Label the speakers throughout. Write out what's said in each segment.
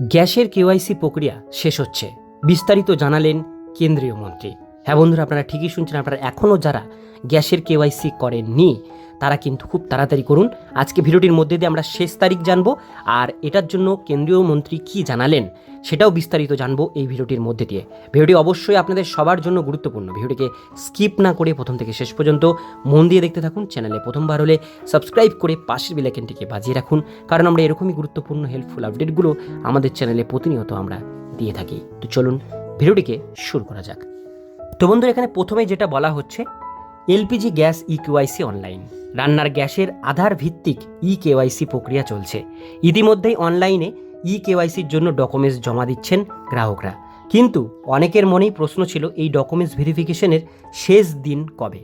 Speaker 1: গ্যাসের কেওয়াইসি প্রক্রিয়া শেষ হচ্ছে। বিস্তারিত জানালেন কেন্দ্রীয় মন্ত্রী। হ্যাঁ বন্ধুরা, আপনারা ঠিকই শুনছেন। আপনারা এখনও যারা গ্যাসের কেওয়াইসি করেননি। তারা কিন্তু খুব তাড়াতাড়ি করুন। আজকে ভিডিওটির মধ্যে দিয়ে আমরা শেষ তারিখ জানব। আর এটার জন্য কেন্দ্রীয় মন্ত্রী কি জানালেন, সেটাও বিস্তারিত জানব এই ভিডিওটির মধ্যে দিয়ে। ভিডিওটি অবশ্যই আপনাদের সবার জন্য গুরুত্বপূর্ণ। ভিডিওটিকে স্কিপ না করে প্রথম থেকে শেষ পর্যন্ত মন দিয়ে দেখতে থাকুন। চ্যানেলে প্রথমবার হলে সাবস্ক্রাইব করে পাশের বেলাইকেনটিকে বাজিয়ে রাখুন। কারণ আমরা এরকমই গুরুত্বপূর্ণ হেল্পফুল আপডেটগুলো আমাদের চ্যানেলে প্রতিনিয়ত আমরা দিয়ে থাকি। তো চলুন ভিডিওটিকে শুরু করা যাক। তো বন্ধুরা, এখানে প্রথমে যেটা বলা হচ্ছে LPG gas e KYC online. রান্নার গ্যাসের আধার ভিত্তিক ই কেওয়াইসি প্রক্রিয়া চলছে। ইতিমধ্যেই অনলাইনে ই কেওয়াইসির জন্য ডকুমেন্টস জমা দিচ্ছেন গ্রাহকরা। কিন্তু অনেকের মনেই প্রশ্ন ছিল এই ডকুমেন্টস ভেরিফিকেশনের শেষ দিন কবে।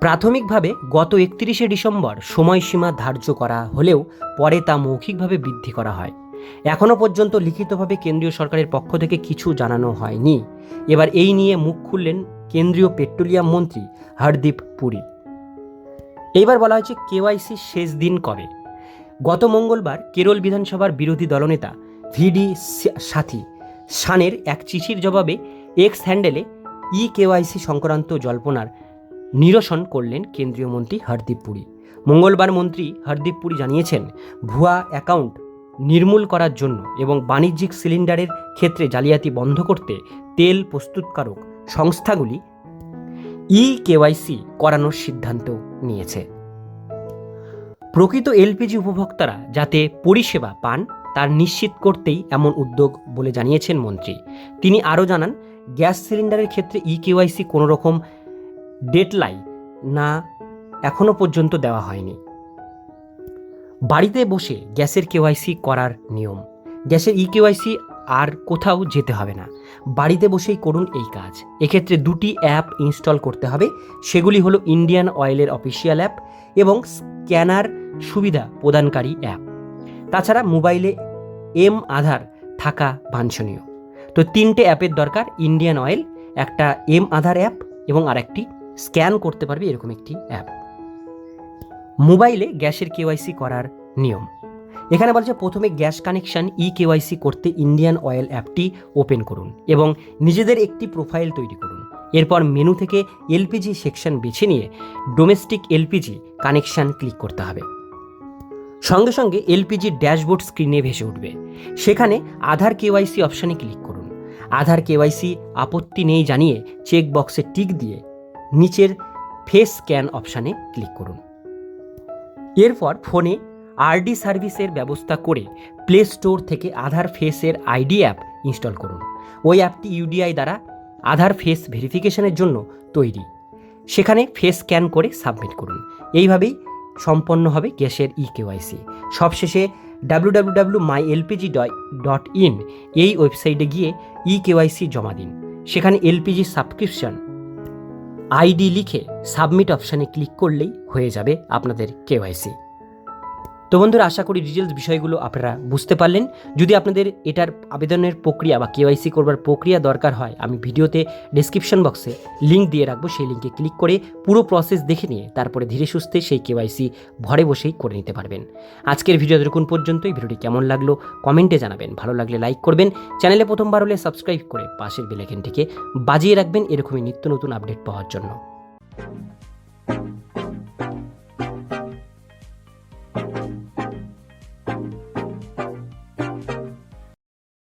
Speaker 1: প্রাথমিকভাবে গত একত্রিশে ডিসেম্বর সময়সীমা ধার্য করা হলেও পরে তা মৌখিকভাবে বৃদ্ধি করা হয়। এখনও পর্যন্ত লিখিতভাবে কেন্দ্রীয় সরকারের পক্ষ থেকে কিছু জানানো হয়নি। এবার এই নিয়ে মুখ খুললেন কেন্দ্রীয় পেট্রোলিয়াম মন্ত্রী হরদীপ পুরী। এইবার বলা হয়েছে কেওয়াইসি শেষ দিন কবে? গত মঙ্গলবার কেরল বিধানসভার বিরোধী দলনেতা ভিডি সাথী শানের এক চিঠির জবাবে এক্স হ্যান্ডেলে ই কেওয়াইসি সংক্রান্ত জল্পনার নিরসন করলেন কেন্দ্রীয় মন্ত্রী হরদীপ পুরী। মঙ্গলবার মন্ত্রী হরদীপ পুরী জানিয়েছেন, ভুয়া অ্যাকাউন্ট নির্মূল করার জন্য এবং বাণিজ্যিক সিলিন্ডারের ক্ষেত্রে জালিয়াতি বন্ধ করতে তেল প্রস্তুতকারক সংস্থাগুলি ই কেওয়াইসি করানোর সিদ্ধান্ত নিয়েছে। প্রকৃত এলপিজি উপভোক্তারা যাতে পরিষেবা পান, তার নিশ্চিত করতেই এমন উদ্যোগ বলে জানিয়েছেন মন্ত্রী। তিনি আরও জানান, গ্যাস সিলিন্ডারের ক্ষেত্রে ই কেওয়াইসি কোনো রকম ডেটলাই না এখনও পর্যন্ত দেওয়া হয়নি। বাড়িতে বসে গ্যাসের কেওয়াইসি করার নিয়ম। গ্যাসের ই কেওয়াইসি আর কোথাও যেতে হবে না। বাড়িতে বসেই করুন এই কাজ। এক্ষেত্রে দুটি অ্যাপ ইনস্টল করতে হবে। সেগুলি হলো ইন্ডিয়ান অয়েলের অফিসিয়াল অ্যাপ এবং স্ক্যানার সুবিধা প্রদানকারী অ্যাপ। তাছাড়া মোবাইলে এম আধার থাকা বাঞ্ছনীয়। তো তিনটে অ্যাপের দরকার, ইন্ডিয়ান অয়েল, একটা এম আধার অ্যাপ এবং আরেকটি স্ক্যান করতে পারবে এরকম একটি অ্যাপ। মোবাইলে গ্যাসের কেওয়াইসি করার নিয়ম। এখানে বলছে প্রথমে গ্যাস কানেকশন ই কেওয়াইসি করতে ইন্ডিয়ান অয়েল অ্যাপটি ওপেন করুন এবং নিজেদের একটি প্রোফাইল তৈরি করুন। এরপর মেনু থেকে এলপিজি সেকশন বেছে নিয়ে ডোমেস্টিক এলপিজি কানেকশন ক্লিক করতে হবে। সঙ্গে সঙ্গে এলপিজি ড্যাশবোর্ড স্ক্রিনে ভেসে উঠবে। সেখানে আধার কেওয়াইসি অপশানে ক্লিক করুন। আধার কেওয়াইসি আপত্তি নেই জানিয়ে চেক বক্সে টিক দিয়ে নিচের ফেস স্ক্যান অপশানে ক্লিক করুন। এরপর ফোনে আরডি সার্ভিসের ব্যবস্থা করে প্লে স্টোর থেকে আধার ফেসের আইডি অ্যাপ ইনস্টল করুন। ওই অ্যাপটি ইউডিআই দ্বারা আধার ফেস ভেরিফিকেশনের জন্য তৈরি। সেখানে ফেস স্ক্যান করে সাবমিট করুন। এইভাবেই সম্পন্ন হবে গ্যাসের ই কেওয়াইসি সবশেষে W my LPG dot in এই ওয়েবসাইটে গিয়ে ই কেওয়াইসি জমা দিন। সেখানে এলপিজি সাবস্ক্রিপশন আইডি লিখে সাবমিট অপশানে ক্লিক করলেই হয়ে যাবে আপনাদের কেওয়াইসি। তো বন্ধুরা, আশা করি ডিটেলস বিষয়গুলো আপনারা বুঝতে পারলেন। যদি আপনাদের এটার আবেদনের প্রক্রিয়া বা কেওয়াইসি করবার প্রক্রিয়া দরকার হয়, আমি ভিডিওতে ডিসক্রিপশন বক্সে লিঙ্ক দিয়ে রাখব। সেই লিঙ্কে ক্লিক করে পুরো প্রসেস দেখে নিয়ে তারপরে ধীরে সুস্থে সেই কেওয়াইসি ঘরে বসেই করে নিতে পারবেন। আজকের ভিডিও দেখুন পর্যন্তই। ভিডিওটি কেমন লাগল কমেন্টে জানাবেন। ভালো লাগলে লাইক করবেন। চ্যানেলে প্রথমবার হলে সাবস্ক্রাইব করে পাশের বেলাইকেনটিকে বাজিয়ে রাখবেন। এরকমই নিত্য নতুন আপডেট পাওয়ার জন্য।